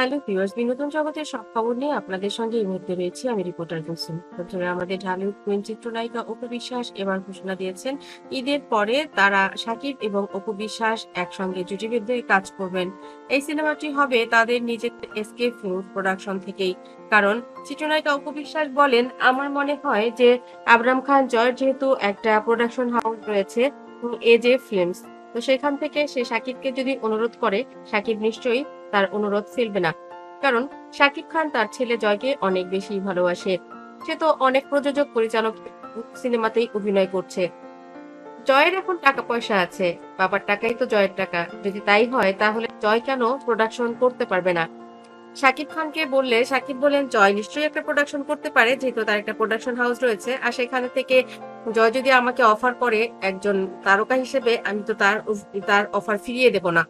Hello viewers, বিনোদন জগতের সব খবর নিয়ে আপনাদের সঙ্গে এই মুহূর্তে আমি রিপোর্টার প্রথমে আমাদের ঢালিউড কুইন চিত্রনায়িকা অপু বিশ্বাস এবার ঘোষণা দিয়েছেন, ঈদের পরে তারা শাকিব এবং অপু বিশ্বাস একসঙ্গে জুটিবদ্ধ কাজ করবেন। এই সিনেমাটি হবে তাদের নিজেদের এসকে ফিল্ম প্রোডাকশন থেকেই। কারণ চিত্রনায়িকা অপু বিশ্বাস বলেন, আমার মনে হয় যে আবরাম খান জয়ের যেহেতু একটা প্রোডাকশন হাউস রয়েছে এজে ফিল্মস তো সেখান থেকে সে শাকিবকে যদি অনুরোধ করে, শাকিব নিশ্চয়ই তার অনুরোধ ফেলবে না। কারণ শাকিব খান তার ছেলে জয়কে অনেক বেশি ভালোবাসে। সে তো অনেক প্রযোজক, পরিচালক সিনেমাতেই অভিনয় করছে। জয়ের এখন টাকা পয়সা আছে। বাবার টাকাই তো জয়ের টাকা। যদি তাই হয়, তাহলে জয় কেন প্রোডাকশন করতে পারবে না? শাকিব খানকে বললে, শাকিব বলেন, জয় নিশ্চয়ই একটা প্রোডাকশন করতে পারে, যেহেতু তার একটা প্রোডাকশন হাউস রয়েছে। আর সেখানে থেকে জয় যদি আমাকে অফার করে একজন তারকা হিসেবে, আমি তো তার তার অফার ফিরিয়ে দেব না।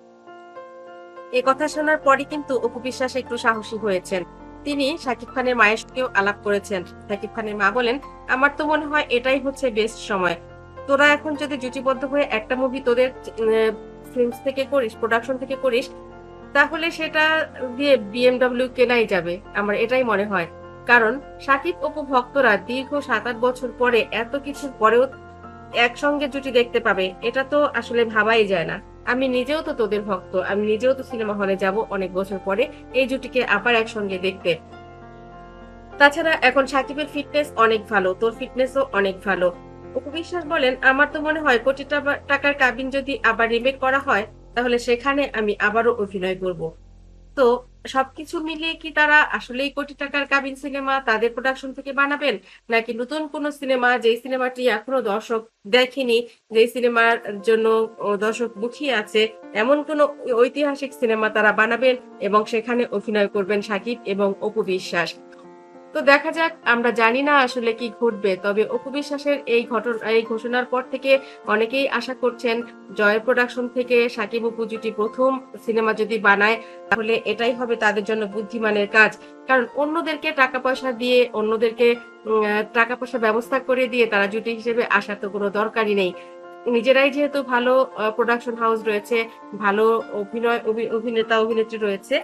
এ কথা শোনার পরই কিন্তু অপু বিশ্বাস একটু সাহসী হয়েছেন। তিনি শাকিব খানের মায়ের সঙ্গেও আলাপ করেছেন। শাকিব খানের মা বলেন, আমার তো মনে হয় এটাই হচ্ছে বেস্ট সময়। তোরা এখন যদি জুটিবদ্ধ হয়ে একটা মুভি তোদের ফিল্মস থেকে করিস প্রোডাকশন থেকে করিস, তাহলে সেটা দিয়ে বিএমডব্লিউ কেনাই যাবে। আমার এটাই মনে হয়। কারণ সাকিব অপু ভক্তরা দীর্ঘ সাত আট বছর পরে এত কিছুর পরেও একসঙ্গে জুটি দেখতে পাবে, এটা তো আসলে ভাবাই যায় না। আমি নিজেও তো তোদের ভক্ত, আমি নিজেও তো সিনেমা হলে যাব অনেক বছর পরে, এই জুটিকে আবার একসঙ্গে দেখতে। তাছাড়া এখন সাকিবের ফিটনেস অনেক ভালো, তোর ফিটনেসও অনেক ভালো। উপবিশ্বাস বলেন, আমার তো মনে হয় কোটি টাকা- টাকার কাবিন যদি আবার রিমেক করা হয়, তাহলে সেখানে আমি আবারও অভিনয় করব। তো সবকিছু মিলিয়ে কি তারা আসলেই কোটি টাকার কাবিন সিনেমা তাদের প্রোডাকশন থেকে বানাবেন? নাকি নতুন কোন সিনেমা যেই সিনেমাটি এখনও দর্শক দেখেনি, যেই সিনেমার জন্য দর্শক মুখিয়ে আছে, এমন কোন ঐতিহাসিক সিনেমা তারা বানাবেন এবং সেখানে অভিনয় করবেন সাকিব এবং অপু বিশ্বাস? তো দেখা যাক, আমরা জানি না আসলে কি ঘটবে, তবে অপু বিশ্বাসের এই ঘটনা, এই ঘোষণার পর থেকে অনেকেই আশা করছেন জয় প্রোডাকশন থেকে সাকিব অপু জুটি প্রথম সিনেমা যদি বানায়, তাহলে এটাই হবে তাদের জন্য বুদ্ধিমানের কাজ। কারণ অন্যদেরকে টাকা পয়সা দিয়ে, অন্যদেরকে টাকা পয়সা ব্যবস্থা করে দিয়ে তারা জুটি হিসেবে আসার তো কোনো দরকারই নেই। নিজেরাই যেহেতু ভালো প্রোডাকশন হাউস রয়েছে, ভালো অভিনয়, অভি- অভিনেতা, অভিনেত্রী রয়েছে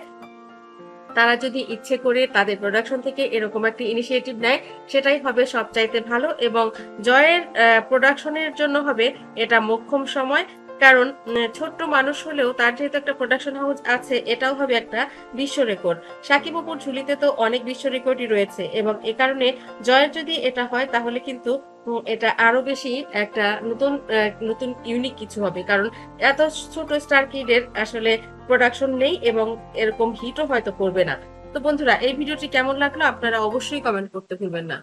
তারা যদি ইচ্ছে করে তাদের প্রোডাকশন থেকে এরকম একটি ইনিশিয়েটিভ নেয়, সেটাই হবে সবচাইতে ভালো এবং জয়ের প্রোডাকশনের জন্য হবে এটা মোক্ষম সময়। কারণ ছোট্ট মানুষ হলেও তার যেহেতু একটা প্রোডাকশন হাউস আছে, এটাও হবে একটা বিশ্ব রেকর্ড সাকিব অপুর ঝুলিতে তো অনেক বিশ্ব রেকর্ডই রয়েছে এবং এ কারণে জয়ের যদি এটা হয়, তাহলে কিন্তু এটা আরও বেশি একটা নতুন নতুন ইউনিক কিছু হবে। কারণ এত ছোট স্টার কিডের আসলে প্রোডাকশন নেই এবং এরকম হিটও হয়তো করবে না। তো বন্ধুরা, এই ভিডিওটি কেমন লাগল আপনারা অবশ্যই কমেন্ট করতে ভুলবেন না।